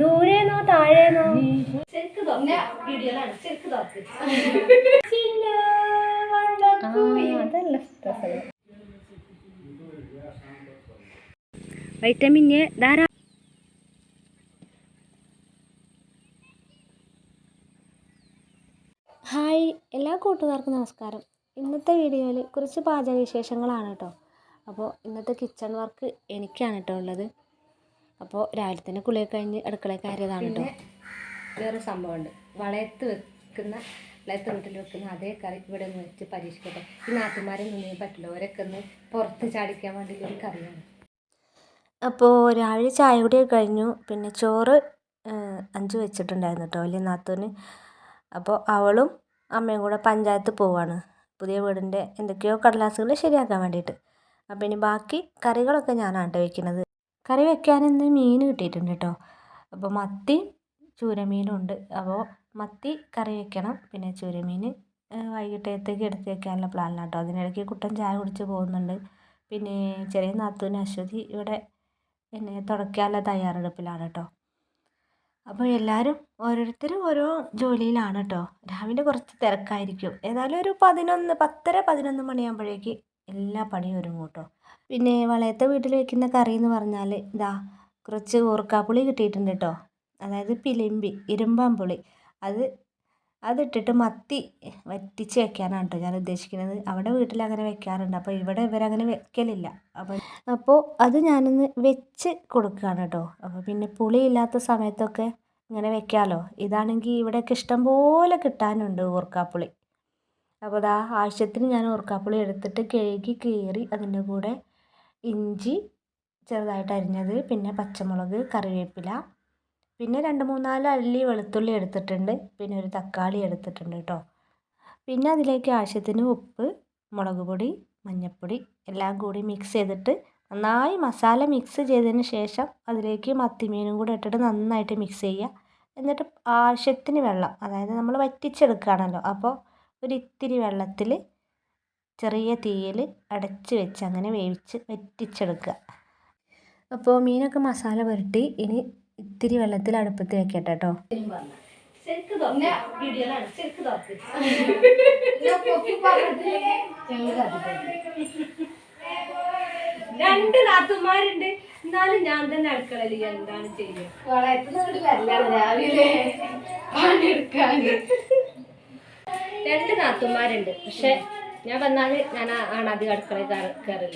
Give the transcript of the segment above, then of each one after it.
ദൂരേന്നോ താഴേന്നോ. Vitamin A ധാരാ hi എല്ലാ കൂട്ടുകാർക്കും നമസ്കാരം. ഇന്നത്തെ വീഡിയോയിൽ കുറച്ച് പാചക വിശേഷങ്ങളാണ് കേട്ടോ. അപ്പോൾ ഇന്നത്തെ കിച്ചൺ വർക്ക് എനിക്കാണ് കേട്ടോ ഉള്ളത്. അപ്പോൾ രാവിലെ തന്നെ കുളിയൊക്കെ കഴിഞ്ഞ് അടുക്കളയിൽ കയറിയതാണ് കേട്ടോ വേറെ സംഭവമുണ്ട്. വളയത്ത് വെക്കുന്ന വളയത്ത് വീട്ടിൽ വെക്കുന്ന അതേ കറി ഇവിടെ ഒന്ന് വെച്ച് പരീക്ഷിക്കട്ടെ. ഈ നാട്ടുമാരെ നിന്നേ പറ്റില്ല. ഓരൊക്കെ ഒന്ന് പുറത്ത് ചാടിക്കാൻ വേണ്ടി ഒരു കറിയാണ്. അപ്പോൾ രാവിലെ ചായ കൂടി കഴിഞ്ഞു. പിന്നെ ചോറ് അഞ്ച് വെച്ചിട്ടുണ്ടായിരുന്നു കേട്ടോ വലിയ നാത്തൂന്. അപ്പോൾ അവളും അമ്മയും കൂടെ പഞ്ചായത്ത് പോവാണ്. പുതിയ വീടിന്റെ എന്തൊക്കെയോ കടലാസുകൾ ശരിയാക്കാൻ വേണ്ടിയിട്ട്. അപ്പോൾ ഇനി ബാക്കി കറികളൊക്കെ ഞാനാണ് കേട്ടോ വെക്കുന്നത് കറി വെക്കാൻ ഇന്ന് മീൻ കിട്ടിയിട്ടുണ്ട് കേട്ടോ. അപ്പോൾ മത്തി ചൂരമീനും ഉണ്ട് അപ്പോൾ മത്തി കറി വെക്കണം. പിന്നെ ചൂരമീൻ വൈകിട്ടത്തേക്ക് എടുത്ത് വെക്കാനുള്ള പ്ലാനിലാണ് കേട്ടോ. അതിനിടയ്ക്ക് കുട്ടൻ ചായ കുടിച്ച് പോകുന്നുണ്ട്. പിന്നെ ചെറിയ നാത്തൂന് അശ്വതി ഇവിടെ എന്നെ തുടയ്ക്കാനുള്ള തയ്യാറെടുപ്പിലാണ് കേട്ടോ. അപ്പോൾ എല്ലാവരും ഓരോരുത്തരും ഓരോ ജോലിയിലാണ് കേട്ടോ. രാവിലെ കുറച്ച് തിരക്കായിരിക്കും. ഏതായാലും ഒരു പതിനൊന്ന് പത്തര പതിനൊന്ന് മണിയാകുമ്പോഴേക്ക് എല്ലാ പണിയും ഒരുങ്ങും കേട്ടോ. പിന്നെ വളയത്തെ വീട്ടിൽ വെക്കുന്ന കറി എന്ന് പറഞ്ഞാൽ ഇതാ കുറച്ച് ഓർക്കാപ്പുളി കിട്ടിയിട്ടുണ്ട് കേട്ടോ. അതായത് പിലിമ്പി ഇരുമ്പാമ്പുളി. അത് അതിട്ടിട്ട് മത്തി വറ്റിച്ച് വെക്കാനാണ് കേട്ടോ ഞാൻ ഉദ്ദേശിക്കുന്നത്. അവിടെ വീട്ടിൽ അങ്ങനെ വെക്കാറുണ്ട്. അപ്പോൾ ഇവിടെ ഇവരങ്ങനെ വെക്കലില്ല. അപ്പം അപ്പോൾ അത് ഞാനൊന്ന് വെച്ച് കൊടുക്കുകയാണ് കേട്ടോ. അപ്പോൾ പിന്നെ പുളി ഇല്ലാത്ത സമയത്തൊക്കെ ഇങ്ങനെ വെക്കാമല്ലോ. ഇതാണെങ്കിൽ ഇവിടെയൊക്കെ ഇഷ്ടം പോലെ കിട്ടാനുണ്ട് ഓർക്കാപ്പുളി അപ്പോൾ അതാ ആവശ്യത്തിന് ഞാൻ ഓർക്കാപ്പുളി എടുത്തിട്ട് കഴുകി കീറി അതിന്റെ കൂടെ ഇഞ്ചി ചെറുതായിട്ട് അരിഞ്ഞത് പിന്നെ പച്ചമുളക് കറിവേപ്പില പിന്നെ രണ്ട് മൂന്നാൽ അല്ലി വെളുത്തുള്ളി എടുത്തിട്ടുണ്ട് പിന്നെ ഒരു തക്കാളി എടുത്തിട്ടുണ്ട് കേട്ടോ. പിന്നെ അതിലേക്ക് ആവശ്യത്തിന് ഉപ്പ് മുളക് പൊടി മഞ്ഞൾപ്പൊടി എല്ലാം കൂടി മിക്സ് ചെയ്തിട്ട് നന്നായി മസാല മിക്സ് ചെയ്തതിന് ശേഷം അതിലേക്ക് മത്തിമീനും കൂടെ ഇട്ടിട്ട് നന്നായിട്ട് മിക്സ് ചെയ്യുക. എന്നിട്ട് ആവശ്യത്തിന് വെള്ളം അതായത് നമ്മൾ വറ്റിച്ചെടുക്കുകയാണല്ലോ അപ്പോൾ ഒരു ഇത്തിരി വെള്ളത്തിൽ ചെറിയ തീയിൽ അടച്ച് വെച്ച് അങ്ങനെ വേവിച്ച് വറ്റിച്ചെടുക്കുക. അപ്പോൾ മീനൊക്കെ മസാല പുരട്ടി ഇനി ഇത്തിരി വെള്ളത്തിൽ അടുപ്പത്ത് വെക്കട്ടെ കേട്ടോ രണ്ട് നാത്തുമാരുണ്ട് എന്നാലും ഞാൻ തന്നെ അടുക്കളയിൽ എന്താണ് വരലാണ് രാവിലെ പണിയെടുക്കാന്. രണ്ട് നാത്തുമാരുണ്ട് പക്ഷെ ഞാൻ വന്നാൽ ഞാൻ ആണ് അധികം അടുക്കളയിൽ കയറ- കയറൽ.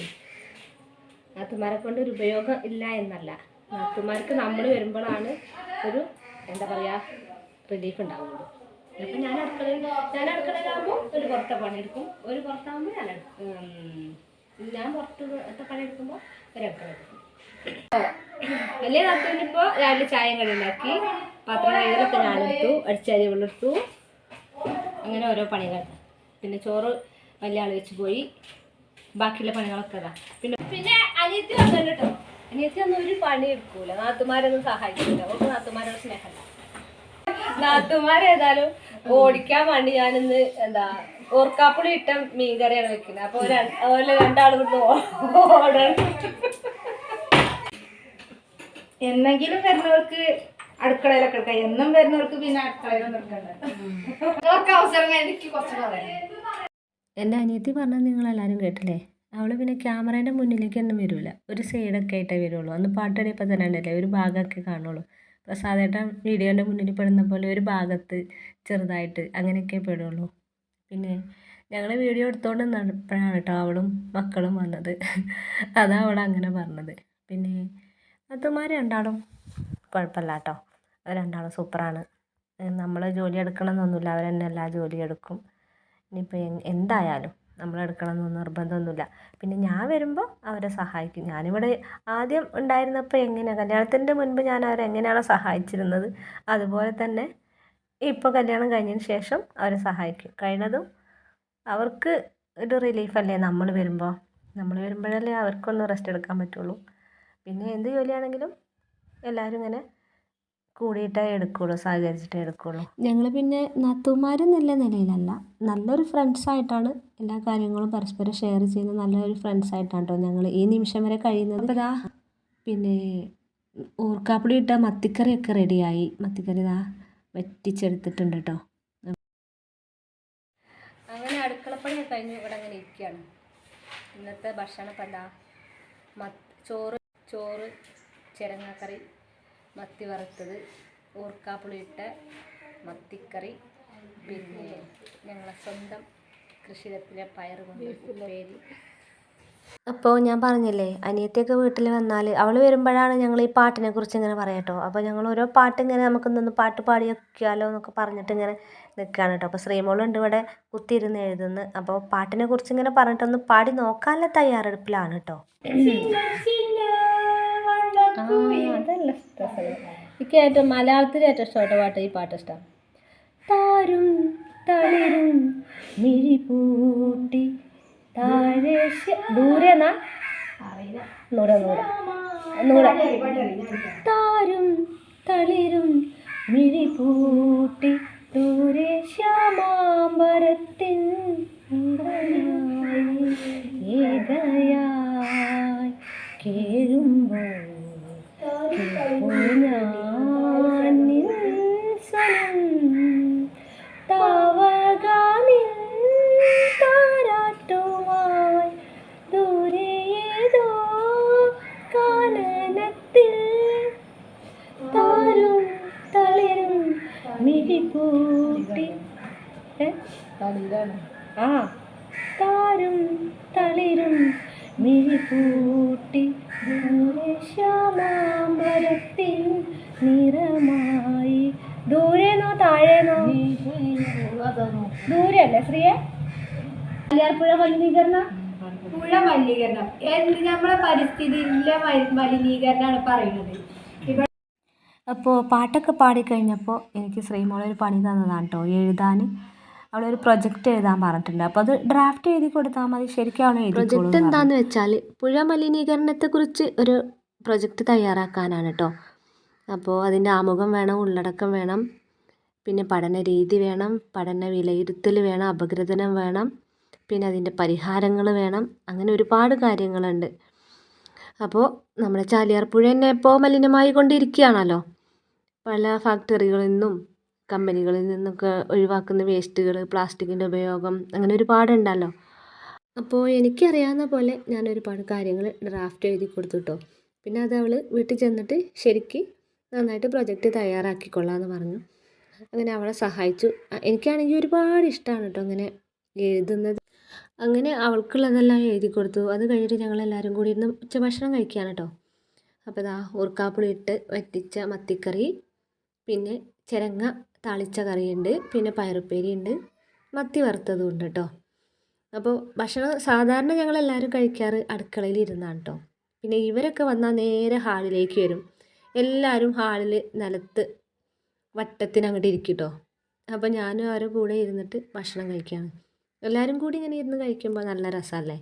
നാത്തുമാരെ കൊണ്ട് ഒരു ഉപയോഗം ഇല്ല എന്നല്ല. നാത്തുമാർക്ക് നമ്മൾ വരുമ്പോഴാണ് ഒരു എന്താ പറയുക റിലീഫ് ഉണ്ടാവുള്ളൂ. അപ്പം ഞാൻ അടുക്കളയിൽ ഞാൻ അടുക്കളയിലാകുമ്പോൾ ഒരു പുറത്തെ പണിയെടുക്കും ഒരു പുറത്താകുമ്പോൾ ഞാൻ ഞാൻ പുറത്ത് പണിയെടുക്കുമ്പോൾ ഒരു അടുക്കള എടുക്കും. വലിയ നാത്തൂനിപ്പോൾ രാവിലെ ചായയും കടി ഉണ്ടാക്കി. പാത്രം കൈകളൊക്കെ ഞാനെടുത്തു അടിച്ചാരി വെള്ളെടുത്തു അങ്ങനെ ഓരോ പണികൾ പിന്നെ ചോറ് വലിയ ആൾ വെച്ച് പോയി. ബാക്കിയുള്ള പണികളൊക്കെ അതാ. പിന്നെ പിന്നെ അനിയത്തി വന്നു കേട്ടോ. അനിയത്തി ഒന്നും ഒരു പണി എടുക്കൂല. നാത്തുമാരൊന്നും സഹായിക്കില്ല അവർക്ക് നാത്തുമാരോട് സ്നേഹമല്ല. നാത്തുമാരേതായാലും ഓടിക്കാൻ വേണ്ടി ഞാനിന്ന് എന്താ ഓർക്കാപ്പുളി ഇട്ട മീൻകറിയാണ് വെക്കുന്നത്. അപ്പൊ അതുപോലെ രണ്ടാളും ഓടണം. എന്നെങ്കിലും വരുന്നവർക്ക് അടുക്കളയിലൊക്കെ എടുക്കാം. എന്നും വരുന്നവർക്ക് പിന്നെ അടുക്കളയിലൊന്നും എടുക്കണ്ട. നിങ്ങൾക്ക് അവസരം എനിക്ക് കുറച്ച് പറയാം. എന്റെ അനിയത്തി പറഞ്ഞത് നിങ്ങളെല്ലാവരും കേട്ടില്ലേ? അവൾ പിന്നെ ക്യാമറേന്റെ മുന്നിലേക്ക് ഒന്നും വരില്ല ഒരു സൈഡൊക്കെ ആയിട്ടേ വരുള്ളൂ. അന്ന് പാട്ടടിയപ്പോൾ തന്നെ ഉണ്ടല്ലേ ഒരു ഭാഗമൊക്കെ കാണുള്ളൂ. പ്രസാദേട്ടൻ വീഡിയോന്റെ മുന്നിൽ പെടുന്ന പോലെ ഒരു ഭാഗത്ത് ചെറുതായിട്ട് അങ്ങനെയൊക്കെ പെടുള്ളൂ. പിന്നെ ഞങ്ങൾ വീഡിയോ എടുത്തുകൊണ്ട് നിന്നപ്പോഴാണ് കേട്ടോ അവളും മക്കളും വന്നത്. അതാ അവൾ അങ്ങനെ പറഞ്ഞത്. പിന്നെ അതുമാർ രണ്ടാളും കുഴപ്പമില്ല കേട്ടോ. അവർ രണ്ടാളും സൂപ്പറാണ്. നമ്മൾ ജോലി എടുക്കണമെന്നൊന്നുമില്ല അവർ തന്നെ എല്ലാ എടുക്കും ഇനിയിപ്പോൾ എന്തായാലും നമ്മൾ എടുക്കണമെന്ന് നിർബന്ധമൊന്നുമില്ല. പിന്നെ ഞാൻ വരുമ്പോൾ അവരെ സഹായിക്കും. ഞാനിവിടെ ആദ്യം ഉണ്ടായിരുന്നപ്പോൾ എങ്ങനെയാണ് കല്യാണത്തിന്റെ മുൻപ് ഞാൻ അവരെ എങ്ങനെയാണോ സഹായിച്ചിരുന്നത്? അതുപോലെ തന്നെ ഇപ്പോൾ കല്യാണം കഴിഞ്ഞതിന് ശേഷം അവരെ സഹായിക്കും. കഴിഞ്ഞതും അവർക്ക് ഒരു റിലീഫല്ലേ നമ്മൾ വരുമ്പോൾ നമ്മൾ വരുമ്പോഴല്ലേ അവർക്കൊന്ന് റെസ്റ്റ് എടുക്കാൻ പറ്റുള്ളൂ. പിന്നെ എന്ത് ജോലിയാണെങ്കിലും എല്ലാവരും ഇങ്ങനെ കൂടിയിട്ടേ എടുക്കുകയുള്ളൂ സഹകരിച്ചിട്ടേ എടുക്കുകയുള്ളൂ ഞങ്ങൾ പിന്നെ നാത്തുമാരെന്നുള്ള നിലയിലല്ല. നല്ലൊരു ഫ്രണ്ട്സായിട്ടാണ് എല്ലാ കാര്യങ്ങളും പരസ്പരം ഷെയർ ചെയ്യുന്ന നല്ലൊരു ഫ്രണ്ട്സായിട്ടാണ് കേട്ടോ ഞങ്ങൾ ഈ നിമിഷം വരെ കഴിയുന്നത്. അപ്പോൾ ദാ പിന്നെ ഊർക്കാപ്പൊടി ഇട്ട മത്തിക്കറിയൊക്കെ റെഡിയായി മത്തിക്കറി ഇതാ വറ്റിച്ചെടുത്തിട്ടുണ്ട് കേട്ടോ അങ്ങനെ അടുക്കളപ്പണി കഴിഞ്ഞ് ഇവിടെ അങ്ങനെ ഇരിക്കുകയാണ് ഇന്നത്തെ ഭക്ഷണം ഇപ്പം എന്താ? ചോറ് ചോറ് ചിരങ്ങക്കറി മത്തി വറുത്തത് ഊർക്കാപ്പുളിയിട്ട മത്തിക്കറി പിന്നെ ഞങ്ങളെ സ്വന്തം കൃഷിയിടത്തിലെ പയർ കൊണ്ട് ഉപ്പേരി. അപ്പോൾ ഞാൻ പറഞ്ഞില്ലേ അനിയത്തിയൊക്കെ വീട്ടിൽ വന്നാൽ അവൾ വരുമ്പോഴാണ് ഞങ്ങൾ ഈ പാട്ടിനെ കുറിച്ച് ഇങ്ങനെ പറയാട്ടോ. അപ്പോൾ ഞങ്ങൾ ഓരോ പാട്ട് ഇങ്ങനെ നമുക്ക് നിന്ന് പാട്ട് പാടി വയ്ക്കാലോ എന്നൊക്കെ പറഞ്ഞിട്ട് ഇങ്ങനെ നിൽക്കുകയാണ് കേട്ടോ. അപ്പോൾ ശ്രീമോളുണ്ട് ഇവിടെ കുത്തിയിരുന്ന് എഴുതുന്നു. അപ്പോൾ പാട്ടിനെ കുറിച്ച് ഇങ്ങനെ പറഞ്ഞിട്ടൊന്ന് പാടി നോക്കാനുള്ള തയ്യാറെടുപ്പിലാണ് കേട്ടോ. അതല്ല എനിക്ക് ഏറ്റവും മലയാളത്തിൽ ഏറ്റവും ഇഷ്ടപ്പെട്ട പാട്ട് ഈ പാട്ട് ഇഷ്ടമാണ് താരും തളിരും മിഴി പൂട്ടി താഴെ ദൂരെന്നാ നൂടെ നൂടെ നൂടെ താരും തളിരും മിഴി പൂട്ടി ആ. താരും തളിരും മിഴിപൂട്ടി ദൂരെ ശ്യാമാമ്പരത്തിൻ നിറമായി. ദൂരെന്നോ താഴേന്നോ? ദൂരല്ലേ ശ്രീയെ? പുഴ മലിനീകരണം? പുഴ മലിനീകരണം. എന്ത് നമ്മളെ പരിസ്ഥിതിയിലെ മലി- മലിനീകരണമാണ് പറയുന്നത്. അപ്പോൾ പാട്ടൊക്കെ പാടിക്കഴിഞ്ഞപ്പോൾ എനിക്ക് ശ്രീമോളൊരു പണി തന്നതാണ് കേട്ടോ എഴുതാൻ അവളൊരു പ്രൊജക്റ്റ് എഴുതാൻ പറഞ്ഞിട്ടുണ്ട്. അപ്പോൾ അത് ഡ്രാഫ്റ്റ് എഴുതി കൊടുത്താൽ മതി. ശരിക്കും അവൾ പ്രൊജക്റ്റ് എന്താണെന്ന് വെച്ചാൽ പുഴ മലിനീകരണത്തെക്കുറിച്ച് ഒരു പ്രൊജക്റ്റ് തയ്യാറാക്കാനാണ് കേട്ടോ അപ്പോൾ അതിന്റെ ആമുഖം വേണം ഉള്ളടക്കം വേണം പിന്നെ പഠന രീതി വേണം പഠന വിലയിരുത്തൽ വേണം അപഗ്രഥനം വേണം പിന്നെ അതിന്റെ പരിഹാരങ്ങൾ വേണം. അങ്ങനെ ഒരുപാട് കാര്യങ്ങളുണ്ട്. അപ്പോൾ നമ്മുടെ ചാലിയാർ പുഴ തന്നെ ഇപ്പോൾ മലിനമായി കൊണ്ടിരിക്കുകയാണല്ലോ പല ഫാക്ടറികളിൽ നിന്നും കമ്പനികളിൽ നിന്നൊക്കെ ഒഴിവാക്കുന്ന വേസ്റ്റുകൾ പ്ലാസ്റ്റിക്കിന്റെ ഉപയോഗം അങ്ങനെ ഒരുപാടുണ്ടല്ലോ. അപ്പോൾ എനിക്കറിയാവുന്ന പോലെ ഞാൻ ഒരുപാട് കാര്യങ്ങൾ ഡ്രാഫ്റ്റ് എഴുതി കൊടുത്തു കേട്ടോ പിന്നെ അത് അവൾ വീട്ടിൽ ചെന്നിട്ട് ശരിക്ക് നന്നായിട്ട് പ്രൊജക്റ്റ് തയ്യാറാക്കിക്കൊള്ളാമെന്ന് പറഞ്ഞു. അങ്ങനെ അവളെ സഹായിച്ചു. എനിക്കാണെങ്കിൽ ഒരുപാട് ഇഷ്ടമാണ് കേട്ടോ അങ്ങനെ എഴുതുന്നത്. അങ്ങനെ അവൾക്കുള്ളതെല്ലാം എഴുതി കൊടുത്തു. അത് കഴിഞ്ഞിട്ട് ഞങ്ങളെല്ലാവരും കൂടി ഇരുന്ന് ഉച്ചഭക്ഷണം കഴിക്കുകയാണ് കേട്ടോ അപ്പോൾ ഇതാ ഉറുക്കാപ്പുളി ഇട്ട് വറ്റിച്ച മത്തിക്കറി പിന്നെ ചിരങ്ങ താളിച്ച കറിയുണ്ട് പിന്നെ പയറുപ്പേരിയുണ്ട് മത്തി വറുത്തതും ഉണ്ട് കേട്ടോ അപ്പോൾ ഭക്ഷണം സാധാരണ ഞങ്ങളെല്ലാവരും കഴിക്കാറ് അടുക്കളയിൽ ഇരുന്നാണ് കേട്ടോ പിന്നെ ഇവരൊക്കെ വന്നാൽ നേരെ ഹാളിലേക്ക് വരും. എല്ലാവരും ഹാളിൽ നിലത്ത് വട്ടത്തിന് അങ്ങോട്ട് ഇരിക്കും കേട്ടോ അപ്പോൾ ഞാനും അവരുടെ കൂടെ ഇരുന്നിട്ട് ഭക്ഷണം കഴിക്കുകയാണ് എല്ലാവരും കൂടി ഇങ്ങനെ ഇരുന്ന് കഴിക്കുമ്പോൾ നല്ല രസമല്ലേ?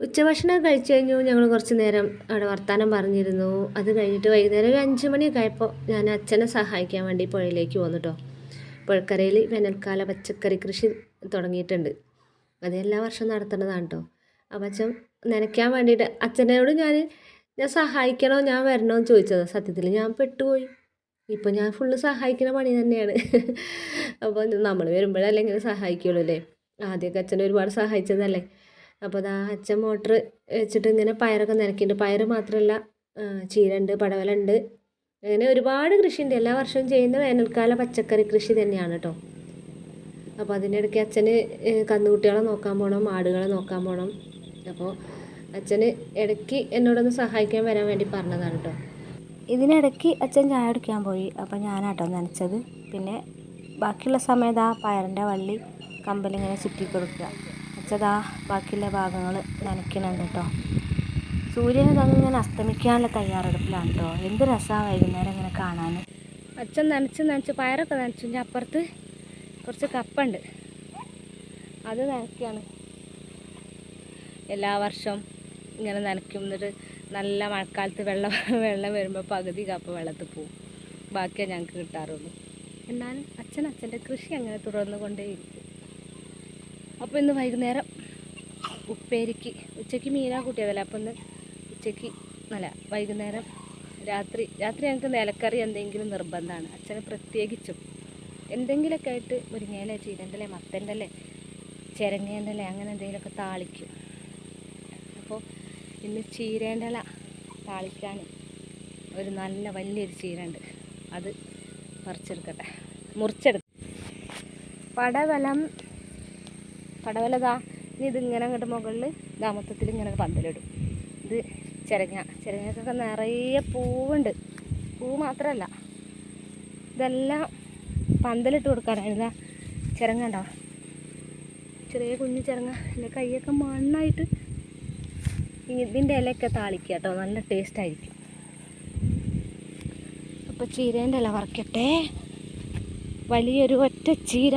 ഉച്ചഭക്ഷണം കഴിച്ചു കഴിഞ്ഞു ഞങ്ങൾ കുറച്ച് നേരം അവിടെ വർത്തമാനം പറഞ്ഞിരുന്നു. അത് കഴിഞ്ഞിട്ട് വൈകുന്നേരം ഒരു അഞ്ച് മണിയൊക്കെ ആയപ്പോൾ ഞാൻ അച്ഛനെ സഹായിക്കാൻ വേണ്ടി പുഴയിലേക്ക് പോന്നു കേട്ടോ പുഴക്കരയിൽ വേനൽക്കാല പച്ചക്കറി കൃഷി തുടങ്ങിയിട്ടുണ്ട്. അത് എല്ലാ വർഷവും നടത്തുന്നതാണ് കേട്ടോ അപ്പം അച്ഛൻ നനയ്ക്കാൻ വേണ്ടിയിട്ട് അച്ഛനോട് ഞാൻ ഞാൻ സഹായിക്കണോ? ഞാൻ വരണോ? എന്ന് ചോദിച്ചത്. സത്യത്തിൽ ഞാൻ പെട്ടുപോയി. ഇപ്പോൾ ഞാൻ ഫുള്ള് സഹായിക്കുന്ന പണി തന്നെയാണ്. അപ്പോൾ നമ്മൾ വരുമ്പോഴല്ലേ ഇങ്ങനെ സഹായിക്കുള്ളൂ അല്ലേ? ആദ്യമൊക്കെ അച്ഛനെ ഒരുപാട് സഹായിച്ചതല്ലേ? അപ്പോൾ അതാ അച്ഛൻ മോട്ടർ വെച്ചിട്ട് ഇങ്ങനെ പയറൊക്കെ നനയ്ക്കുന്നുണ്ട്. പയർ മാത്രമല്ല ചീരണ്ട് പടവലുണ്ട്. അങ്ങനെ ഒരുപാട് കൃഷിയുണ്ട്. എല്ലാ വർഷവും ചെയ്യുന്ന വേനൽക്കാല പച്ചക്കറി കൃഷി തന്നെയാണ് കേട്ടോ അപ്പോൾ അതിനിടയ്ക്ക് അച്ഛന് കന്നുകുട്ടികളെ നോക്കാൻ പോകണം ആടുകളെ നോക്കാൻ പോകണം അപ്പോൾ അച്ഛന് ഇടയ്ക്ക് എന്നോടൊന്ന് സഹായിക്കാൻ വരാൻ വേണ്ടി പറഞ്ഞതാണ് കേട്ടോ ഇതിനിടയ്ക്ക് അച്ഛൻ ചായ കുടിക്കാൻ പോയി. അപ്പോൾ ഞാനാട്ടോ നനച്ചത്. പിന്നെ ബാക്കിയുള്ള സമയത്ത് ആ പയറിന്റെ വള്ളി കമ്പലിങ്ങനെ ചുറ്റി കൊടുക്കുക അച്ഛതാ ബാക്കിയുള്ള ഭാഗങ്ങൾ നനയ്ക്കണുണ്ട് കേട്ടോ. സൂര്യൻ ഇതങ്ങനെ അസ്തമിക്കാനുള്ള തയ്യാറെടുപ്പിലാണ് കേട്ടോ. എന്ത് രസമാണ് വൈകുന്നേരം ഇങ്ങനെ കാണാൻ. അച്ഛൻ നനച്ച് നനച്ച് പയറൊക്കെ നനച്ചു. അപ്പുറത്ത് കുറച്ച് കപ്പുണ്ട്. അത് നനയ്ക്കുകയാണ് എല്ലാ വർഷവും ഇങ്ങനെ നനയ്ക്കും. എന്നിട്ട് നല്ല മഴക്കാലത്ത് വെള്ളം വെള്ളം വരുമ്പോൾ പകുതി കപ്പ വെള്ളത്തിൽ പോവും. ബാക്കിയേ ഞങ്ങൾക്ക് കിട്ടാറുള്ളൂ. എന്നാലും അച്ഛൻ അച്ഛന്റെ കൃഷി അങ്ങനെ തുടർന്നു കൊണ്ടേയിരിക്കും അപ്പോൾ ഇന്ന് വൈകുന്നേരം ഉപ്പേരിക്ക് ഉച്ചയ്ക്ക് മീനാ കൂട്ടിയതല്ല? അപ്പോൾ ഇന്ന് ഉച്ചയ്ക്ക് അല്ല വൈകുന്നേരം രാത്രി രാത്രി ഞങ്ങൾക്ക് നിലക്കറി എന്തെങ്കിലും നിർബന്ധമാണ്. അച്ഛന് പ്രത്യേകിച്ചും എന്തെങ്കിലുമൊക്കെ ആയിട്ട് മുരിങ്ങയില ചീരന്റെ മത്തന്റെ അല്ലേ ചിരങ്ങേന്റെ അങ്ങനെ എന്തെങ്കിലുമൊക്കെ താളിക്കും. അപ്പോൾ ഇന്ന് ചീരേന്റെ ഇല താളിക്കാൻ ഒരു നല്ല വലിയൊരു ചീരണ്ട് അത് പറിച്ചെടുക്കട്ടെ. മുറിച്ചെടുക്കും പടവലം പടവലതാ ഇനി ഇതിങ്ങനെ അങ്ങോട്ട് മുകളിൽ ദാമത്വത്തിൽ ഇങ്ങനെ പന്തലിടും. ഇത് ചിരങ്ങ. ചിരങ്ങക്കൊക്കെ നിറയെ പൂവുണ്ട്. പൂ മാത്രമല്ല ഇതെല്ലാം പന്തലിട്ട് കൊടുക്കാനാണ് ചിരങ്ങ ഉണ്ടോ ചെറിയ കുഞ്ഞു ചിരങ്ങ. എന്റെ കൈയൊക്കെ മണ്ണായിട്ട് ഇതിന്റെ ഇലയൊക്കെ താളിക്കുക കേട്ടോ. നല്ല ടേസ്റ്റ് ആയിരിക്കും. അപ്പോൾ ചീരേന്റെ ഇല വറക്കട്ടെ. വലിയൊരു ഒറ്റ ചീര.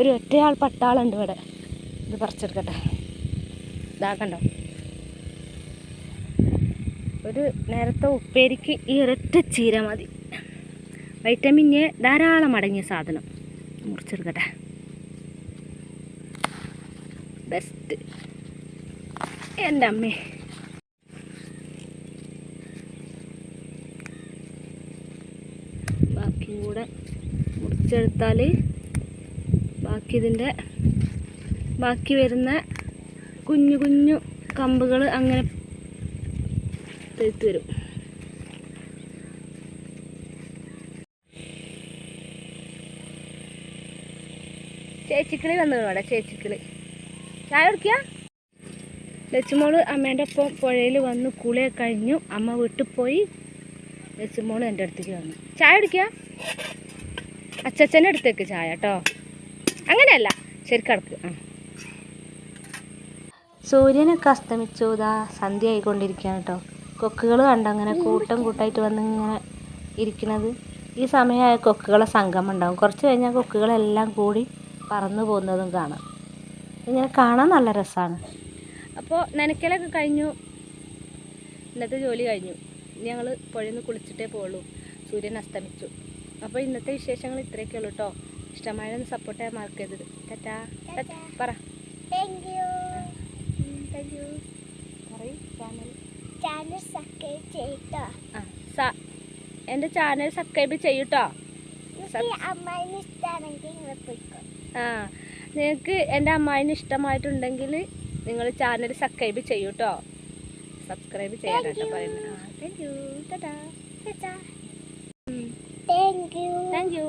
ഒരു ഒറ്റയാൾ പട്ടാളുണ്ട് ഇവിടെ. ഇത് പറിച്ചെടുക്കട്ടെ. ഇതാക്കണ്ടോ ഒരു നേരത്തെ ഉപ്പേരിക്ക് ഈ ഒരൊറ്റ ചീര മതി. വൈറ്റമിൻ എ ധാരാളം അടങ്ങിയ സാധനം. മുറിച്ചെടുക്കട്ടെ. ബെസ്റ്റ് എന്റെ അമ്മേ. ബാക്കിയും കൂടെ മുറിച്ചെടുത്താൽ ബാക്കി ഇതിന്റെ ബാക്കി വരുന്ന കുഞ്ഞു കുഞ്ഞു കമ്പുകൾ അങ്ങനെ തെഴുത്ത് വരും ചേച്ചിക്കിളി വന്നു ഇവിടെ ചേച്ചിക്കിളി. ചായ കുടിക്കുക ലച്ചുമോൾ അമ്മേന്റെ ഒപ്പം പുഴയിൽ വന്ന് കുളിയൊക്കെ കഴിഞ്ഞു അമ്മ വീട്ടിൽ പോയി ലച്ചുമോൾ എന്റെ അടുത്തേക്ക് വന്നു. ചായ കുടിക്കുക അച്ചച്ചന്റെ അടുത്തേക്ക് ചായ കേട്ടോ. അങ്ങനെയല്ല. ശരി കിടക്ക് ആ സൂര്യനൊക്കെ അസ്തമിച്ചു ഇതാ സന്ധ്യ ആയിക്കൊണ്ടിരിക്കുകയാണ് കേട്ടോ. കൊക്കുകൾ കണ്ട അങ്ങനെ കൂട്ടം കൂട്ടായിട്ട് വന്ന് ഇങ്ങനെ ഇരിക്കുന്നത് ഈ സമയമായ കൊക്കുകളെ സംഗമം ഉണ്ടാകും കുറച്ച് കഴിഞ്ഞാൽ കൊക്കുകളെല്ലാം കൂടി പറന്നു പോകുന്നതും കാണാം. ഇങ്ങനെ കാണാൻ നല്ല രസമാണ്. അപ്പോൾ നനയ്ക്കലൊക്കെ കഴിഞ്ഞു. ഇന്നത്തെ ജോലി കഴിഞ്ഞു. ഞങ്ങൾ പുഴയിൽ നിന്ന് കുളിച്ചിട്ടേ പോകുള്ളൂ സൂര്യൻ അസ്തമിച്ചു. അപ്പോൾ ഇന്നത്തെ വിശേഷങ്ങൾ ഇത്രയൊക്കെ ഉള്ളൂ കേട്ടോ. ഇഷ്ടമായ ഒന്ന് സപ്പോർട്ട് ചെയ്യാൻ മറക്കരുത് ടാറ്റാ. പറ. താങ്ക് യു താങ്ക് യു പറയൂ ചാനൽ ചാനൽ സബ്സ്ക്രൈബ് ചെയ്യട്ടോ. ആ എന്റെ ചാനൽ സബ്സ്ക്രൈബ് ചെയ്യൂട്ടോ? ആ നിങ്ങൾക്ക് എന്റെ അമ്മായിന് ഇഷ്ടമായിട്ടുണ്ടെങ്കിൽ നിങ്ങൾ ചാനൽ സബ്സ്ക്രൈബ് ചെയ്യൂട്ടോ? സബ്സ്ക്രൈബ് ചെയ്യാനായിട്ട് പറയുന്നത് you thank you thank you